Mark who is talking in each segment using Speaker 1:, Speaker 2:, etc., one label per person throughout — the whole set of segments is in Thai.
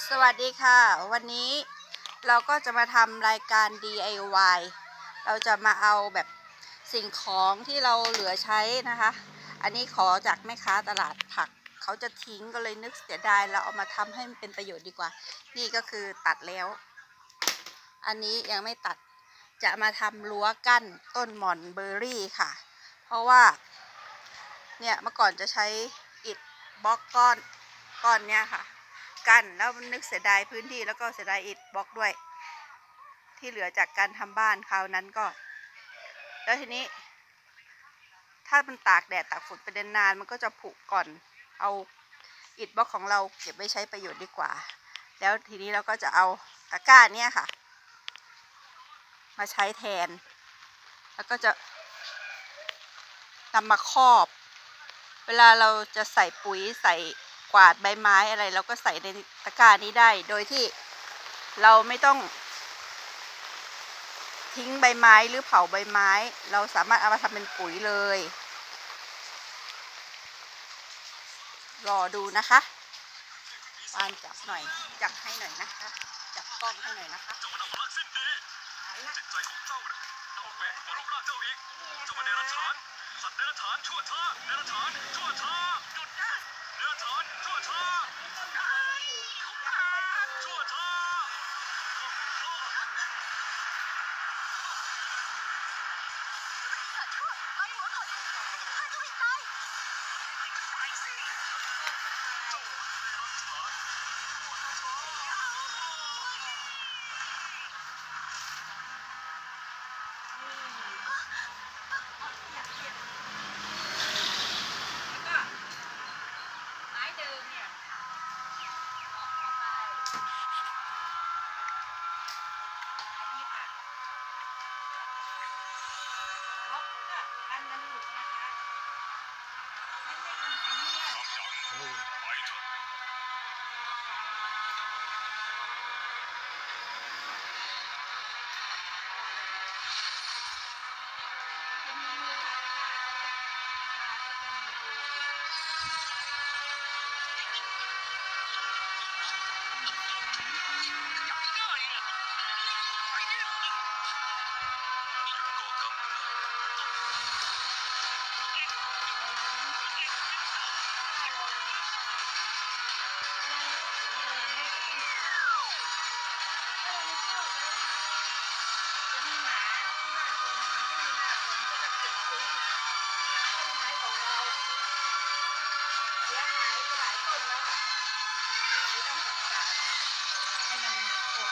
Speaker 1: สวัสดีค่ะ วันนี้เราก็จะมาทำรายการ DIY เราจะมาเอาแบบสิ่งของที่เราเหลือใช้นะคะ อันนี้ขอจากแม่ค้าตลาดผัก เขาจะทิ้งก็เลยนึกเสียดายเราเอามาทำให้มันเป็นประโยชน์ดีกว่า นี่ก็คือตัดแล้ว อันนี้ยังไม่ตัดจะมาทำรั้วกั้นต้นหม่อนเบอร์รี่ค่ะ เพราะว่า เนี่ยเมื่อก่อนจะใช้อิฐบล็อกก้อนก้อนเนี้ยค่ะ กันแล้วนึกเสียดายพื้นที่แล้วก็เสียดายอิฐบล็อกด้วย ที่เหลือจากการทำบ้านคราวนั้นก็ แล้วทีนี้ ถ้ามันตากแดดตากฝนไปนานๆมันก็จะผุก่อน เอาอิฐบล็อกของเราเก็บไว้ใช้ประโยชน์ดีกว่า แล้วทีนี้เราก็จะเอาตะกร้าเนี่ยค่ะ มาใช้แทน แล้วก็จะนำมาครอบ เวลาเราจะใส่ปุ๋ยใส่ กวาดใบไม้อะไรเราก็ใส่ในตะกร้านี้ได้ โดยที่เราไม่ต้อง ทิ้งใบไม้หรือเผาใบไม้ เราสามารถเอามาทำเป็นปุ๋ยเลย รอดูนะคะปานจับหน่อยจับให้หน่อยนะคะ จับกล้องให้หน่อยนะคะ
Speaker 2: จิตใจของเจ้าน่ะเน่าเฟะกว่ารูปร่างเจ้าอีกเจ้ามันเดรัจฉานสัตว์เดรัจฉานชั่วช้าเดรัจฉานชั่วช้า ท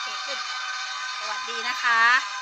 Speaker 1: เคขึ้น สวัสดีนะคะ